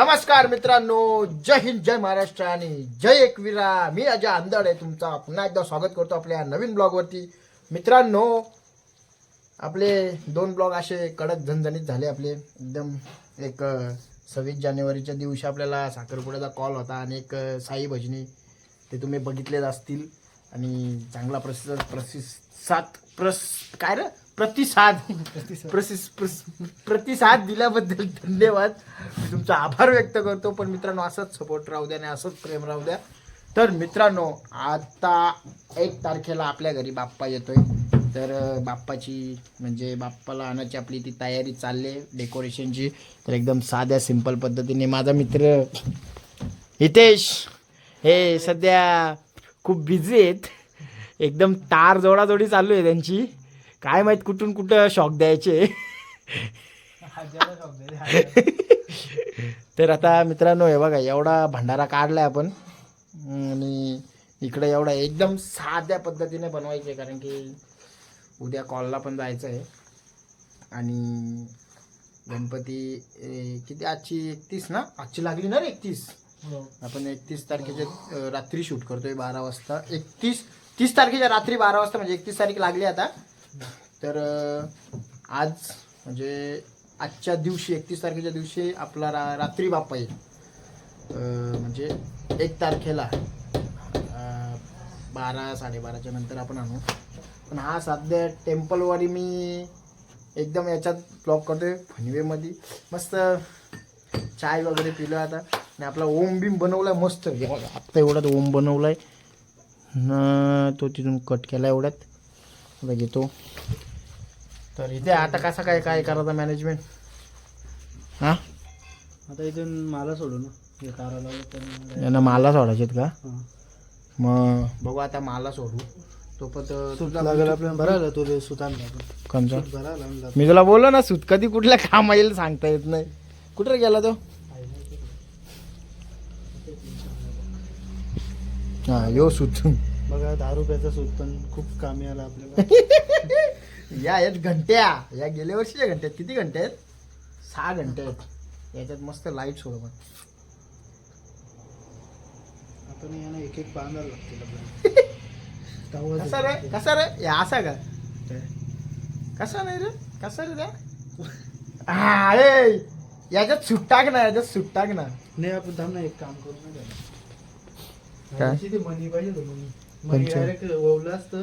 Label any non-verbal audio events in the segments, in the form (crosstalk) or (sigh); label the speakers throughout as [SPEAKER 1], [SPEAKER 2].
[SPEAKER 1] नमस्कार मित्रांनो जय हिंद जय महाराष्ट्र आणि जय एकवीरा. मी अजय आंदड आहे तुमचा पुन्हा एकदा स्वागत करतो आपल्या नवीन ब्लॉगवरती. मित्रांनो आपले दोन ब्लॉग असे कडक झणझणीत झाले आपले. एकदम एक सव्वीस जानेवारीच्या दिवशी आपल्याला साखरपुड्याचा कॉल होता आणि एक साई भजनी ते तुम्ही बघितलेच असतील. आणि चांगला प्रसिद्ध प्रसिसाद प्रस काय रे? प्रतिसाद. प्रसिस प्रस- प्रतिसाद दिल्याबद्दल धन्यवाद. मी तुमचा आभार व्यक्त करतो पण मित्रांनो असंच सपोर्ट राहू द्या आणि असंच प्रेम राहू द्या. तर मित्रांनो आता एक तारखेला आपल्या घरी बाप्पा येतोय. तर अं, बाप्पाची म्हणजे बाप्पाला आणायची आपली ती तयारी चालली आहे डेकोरेशनची तर एकदम साध्या सिंपल पद्धतीने माझा मित्र हितेश हे सध्या खूप बिझी आहेत. एकदम तार जोडाजोडी चालू आहे त्यांची. काय माहीत कुठून कुठं शॉक द्यायचे. तर आता मित्रांनो हे बघा एवढा भंडारा काढलाय आपण. आणि इकडे एवढा एकदम साध्या पद्धतीने बनवायचे कारण की उद्या कॉलला पण जायचं आहे आणि गणपती किती? आजची एकतीस ना? आजची लागली ना रे एकतीस? आपण एकतीस तारखेच्या रात्री शूट करतोय बारा वाजता. एकतीस तीस तारखेच्या रात्री बारा वाजता म्हणजे एकतीस तारीख लागली आता. तर आज म्हणजे आजच्या दिवशी एकतीस तारखेच्या दिवशी आपला रा रात्री बाप्पा येईल. म्हणजे एक तारखेला बारा साडेबाराच्या नंतर आपण आणू. पण हा सध्या टेम्पलवारी मी एकदम याच्यात ब्लॉक करतोय फनवेमध्ये मस्त चाय वगैरे पिलं आता. आणि आपला ओम बीम बनवला मस्त. आत्ता एवढ्यात ओम बनवला आहे न तो तिथून कट केला एवढ्यात. आता घेतो तर इथे आता कसा काय काय करायचा मॅनेजमेंट हा?
[SPEAKER 2] आता इथून मला सोडू ना हे
[SPEAKER 1] यांना माला सोडायचेत का. मग बघू आता माला सोडू. तो पण
[SPEAKER 2] सूत लागेल आपल्याला. भरायला तो ते सुतान
[SPEAKER 1] कोणचा
[SPEAKER 2] भरायला आणला
[SPEAKER 1] मी तुला बोललो ना सुत. कधी कुठल्या कामा येईल सांगता येत नाही. कुठे गेला तो? हा यो सुत.
[SPEAKER 2] बघा दहा रुपयाचा सूत पण खूप कामी आला आपल्याला. (laughs)
[SPEAKER 1] या आहेत घंट्या. या गेल्या वर्षीच्या घंट्या आहेत किती घंटे आहेत? सहा घंटे आहेत. याच्यात मस्त लाइट सोड पण
[SPEAKER 2] आपण यांना एक एक आपल्याला. (laughs) तवाच
[SPEAKER 1] कसा रे? कसा रे? हे असा का? कसा नाही रे? कसा रे त्या? (laughs) ए याच्यात सुट टाक ना याच्यात सुट टाक ना.
[SPEAKER 2] नाही आपण थांब ना एक काम करू ना
[SPEAKER 1] काय?
[SPEAKER 2] मनी पाहिजे मनी डायरेक्ट ओवलं असतं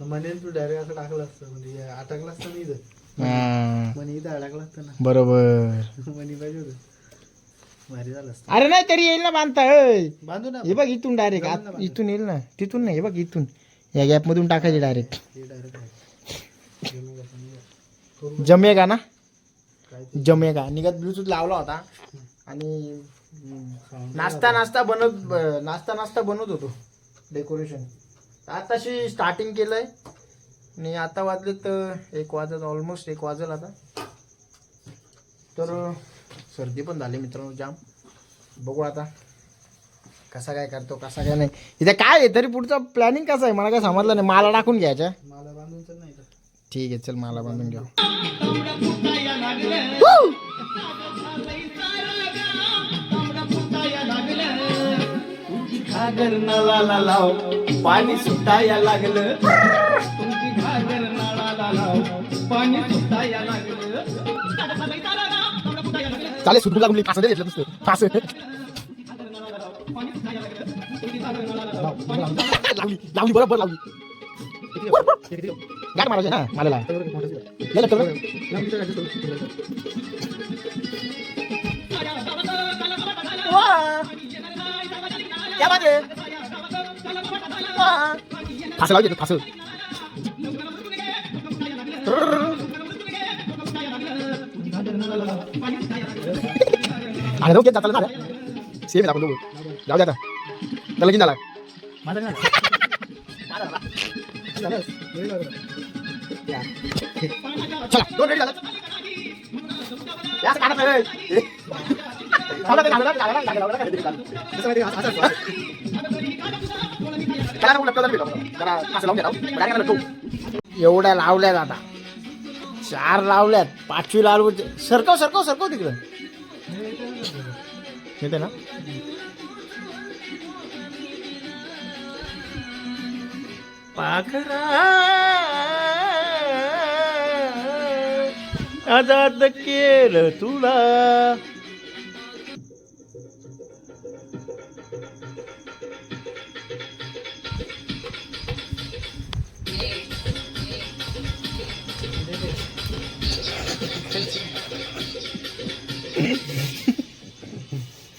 [SPEAKER 2] मनी तू डायरेक्ट असं टाकलं असतं म्हणजे हे अटकलं असतं इथं.
[SPEAKER 1] हा,
[SPEAKER 2] मनी इथं अडकलं असतं ना.
[SPEAKER 1] बरोबर. (laughs)
[SPEAKER 2] मनी पाहिजे होतं. भारी झालं असतं.
[SPEAKER 1] अरे नाही तरी येईल ना बांधता
[SPEAKER 2] बांधू ना
[SPEAKER 1] हे बघ इथून डायरेक्ट. इथून येईल ना. तिथून नाही हे बघ इथून. या गॅप मधून टाकायचे डायरेक्ट
[SPEAKER 2] डायरेक्ट करू
[SPEAKER 1] जमेगा ना?
[SPEAKER 2] काय ते?
[SPEAKER 1] जमेगा. निघत ब्लूटूथ लावला होता आणि नाश्ता नाश्ता बनत ब- नाश्ता नाश्ता बनवत होतो. डेकोरेशन. आताशी स्टार्टिंग केलंय. आणि आता वाजले तर एक वाजत ऑलमोस्ट एक वाजेल आता. तर सर्दी पण झाली मित्रांनो जाम. बघू आता कसा काय करतो कसा काय नाही. इथे काय आहे? तरी पुढचं प्लॅनिंग कसं आहे? मला काय समजलं नाही. माला टाकून घ्यायच्या.
[SPEAKER 2] मला बांधून नाही
[SPEAKER 1] ठीक आहे चल मला बांधून घ्या घागर नळाला लाव. पाणी सुटाया लागलं. तुमची घागर नळाला लाव. पाणी सुटाया लागलं. चालेल सुटून लागून फास घेतलं दुसरं फास. लावली लावली बरोबर लावली. गाड मारायचे ना मला लाव. क्या बात है वाह! फास लावली फास अरे जाऊ जाता ना सेम आहे आपण दोघं जाऊ दे आता त्याला किती झाला
[SPEAKER 2] माझा नाही
[SPEAKER 1] चला दोन रेडी झाला एवढ्या लावल्यात आता. चार लावल्यात. पाचवी लावू म्हणजे सरकव सरकव सरकव तिकडं. येते ना? पाखरा आजाद केलं तुला.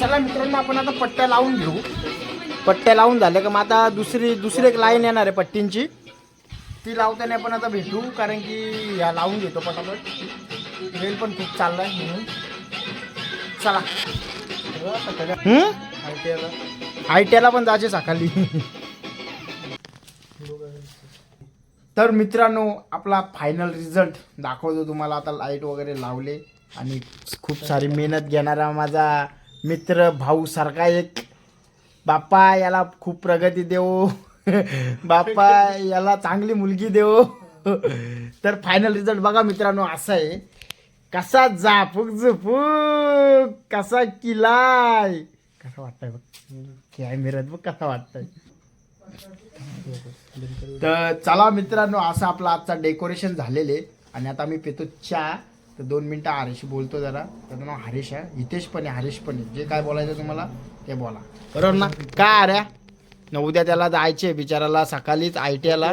[SPEAKER 1] चला मित्रांनो आपण आता पट्ट्या लावून घेऊ. पट्ट्या लावून झाल्या का मग आता दुसरी दुसरी एक लाईन येणार आहे पट्टींची. ती लावताना आपण आता भेटू कारण की या लावून घेतो पटापट. वेल पण खूप चाललाय म्हणून. चला. हम्म?
[SPEAKER 2] आयटीआयला
[SPEAKER 1] आय टी आयला पण जायचे सकाळी. तर मित्रांनो आपला फायनल रिझल्ट दाखवतो तुम्हाला. आता लाइट वगैरे लावले आणि खूप सारी मेहनत घेणारा माझा मित्र भाऊ सारखा एक. बाप्पा याला खूप प्रगती देऊ. बाप्पा याला चांगली मुलगी देऊ. तर फायनल रिझल्ट बघा मित्रांनो असा आहे. कसा जापूक झुपूक कसा किलाय. कसा वाटतंय बघ. कॅमेऱ्यात बघ कसा वाटतंय. तर चला मित्रांनो असं आपला आजचा डेकोरेशन झालेले आणि आता मी पितो चहा. तर दोन मिनटं हरीश बोलतो जरा. त्याचं नाव हरीश आहे. हितेश पण आहे हरीश पण आहे. जे काय बोलायचं तुम्हाला ते बोला. बरोबर ना? काय अरे न उद्या त्याला जायचे बिचाराला. सकाळीच आय टी आयला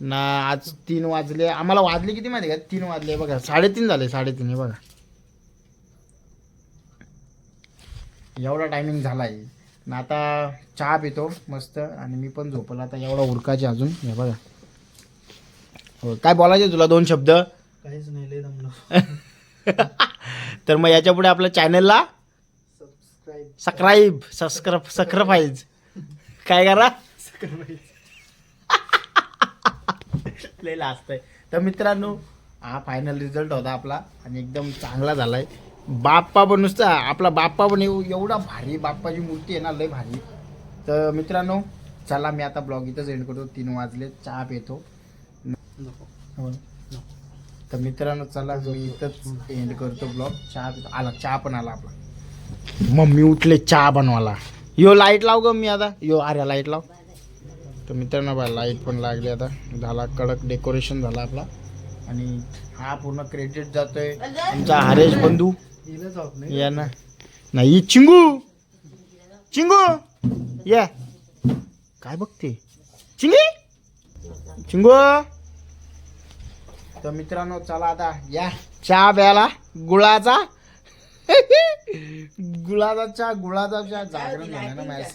[SPEAKER 1] ना आज तीन वाजले. आम्हाला वाजले किती माहिती का? तीन वाजले. बघा साडेतीन झाले साडेतीन हे बघा. एवढा टायमिंग झाला आहे ना आता चहा पितो मस्त. आणि मी पण झोपला. आता एवढा उरकाचे अजून. हे बघा. हो काय बोलायचे तुला? दोन शब्द?
[SPEAKER 2] काहीच नाही (laughs)
[SPEAKER 1] तर मग याच्यापुढे आपल्या चॅनलला
[SPEAKER 2] सबस्क्राईब
[SPEAKER 1] सबस्क्राईब सबस्क्राईब सक्रिफाईज काय करा? लास्ट आहे तर मित्रांनो हा फायनल रिझल्ट होता आपला आणि एकदम चांगला झालाय. बाप्पा पण नुसता आपला बाप्पा पण एव- एवढा भारी बाप्पाची मूर्ती आहे ना लय भारी. तर मित्रांनो चला मी आता ब्लॉग इथंच एंड करतो. तीन वाजले चहा पितो. हो. तर मित्रांनो चला मी इथंच एंड करतो ब्लॉग. चहा पितो. आला चहा पण आला आपला. मम्मी उठले चहा बनवायला. यो लाइट लाव ग मी आता. यो अरे लाइट लाव. तर मित्रांनो बा लाइट पण लागली आता. झाला कडक डेकोरेशन झाला आपला. आणि हा पूर्ण क्रेडिट जातोय. आमचा हरेश बंधू. या ना. नाही चिंगू. चिंगू. या. काय बघते? चिंगी? चिंगू. तर मित्रांनो चला आता या. चहा प्याला गुळाचा. (laughs) गुळाचा चहा गुळाचा चहा जागरण झाला ना माझ्या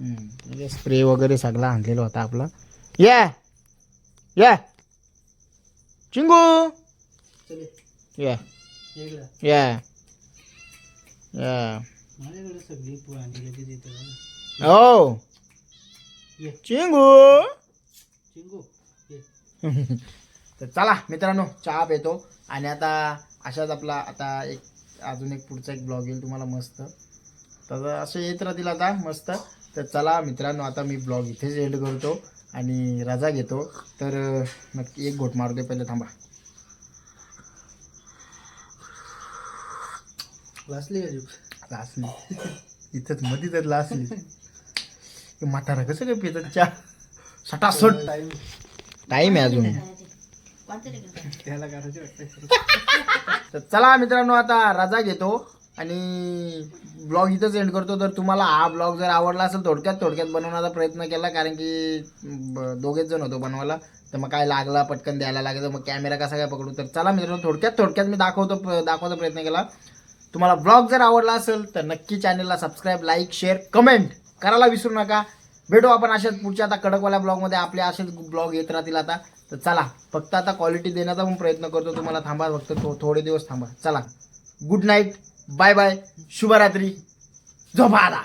[SPEAKER 1] ऍसिडिटीने स्प्रे वगैरे सगळा आणलेला होता आपला. या! या! चिंगू!
[SPEAKER 2] चले.
[SPEAKER 1] या. या. या. हो.
[SPEAKER 2] ये.
[SPEAKER 1] चिंगू!
[SPEAKER 2] चिंगू ये. (laughs)
[SPEAKER 1] तर चला मित्रांनो चहा पितो. आणि आता अशाच आपला आता एक अजून एक पुढचा एक ब्लॉग येईल तुम्हाला मस्त. तर असं येत राहतील आता मस्त. तर चला मित्रांनो आता मी ब्लॉग इथेच एंड करतो आणि रजा घेतो. तर नक्की एक घोट मारते पहिले थांबा.
[SPEAKER 2] वाचली का
[SPEAKER 1] लासली इथंच मध्ये तर लासली हे म्हातारा कसं काय पितात? चहा सटासट.
[SPEAKER 2] टाइम
[SPEAKER 1] टाईम आहे अजून. (laughs)
[SPEAKER 2] त्याला करायचे वाटतं (laughs)
[SPEAKER 1] तर चला मित्रांनो आता रजा घेतो. आणि ब्लॉग इथंच एंड करतो. तर तुम्हाला हा ब्लॉग जर आवडला असेल थोडक्यात थोडक्यात बनवण्याचा प्रयत्न केला कारण की ब- दोघेच जण होतो बनवायला. तर मग काय लागला पटकन द्यायला लागेल. मग कॅमेरा कसा काय पकडू? तर चला मित्रांनो थोडक्यात थोडक्यात मी दाखवतो दाखवायचा प्रयत्न केला. तुम्हाला ब्लॉग जर आवडला असेल तर नक्की चॅनलला सबस्क्राईब लाईक शेअर कमेंट करायला विसरू नका. भेटू आपण अशाच पुढच्या आता कडकवाल्या ब्लॉगमध्ये आपले असेच ब्लॉग येत राहतील आता. तर चला फक्त आता क्वालिटी देण्याचा पण प्रयत्न करतो. तुम्हाला थांबा फक्त थो थोडे दिवस थांबा. चला गुड नाईट बाय बाय शुभरात्री. झोपा आला